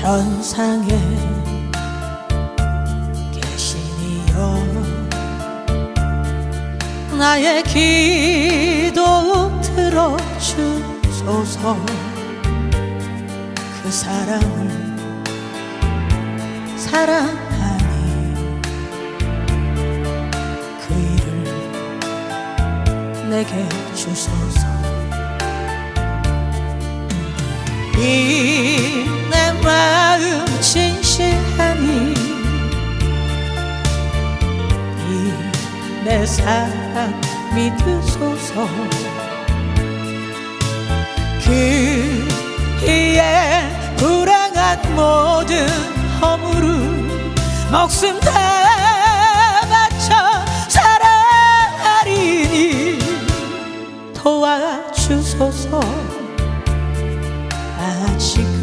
천상에 계시니여 나의 기도 들어주소서. 그 사람을 사랑하니 그 일을 내게 주소서. 이 내 사랑 믿으소서. 그 이에 불행한 모든 허물을 목숨 다 바쳐 사랑하리니 도와주소서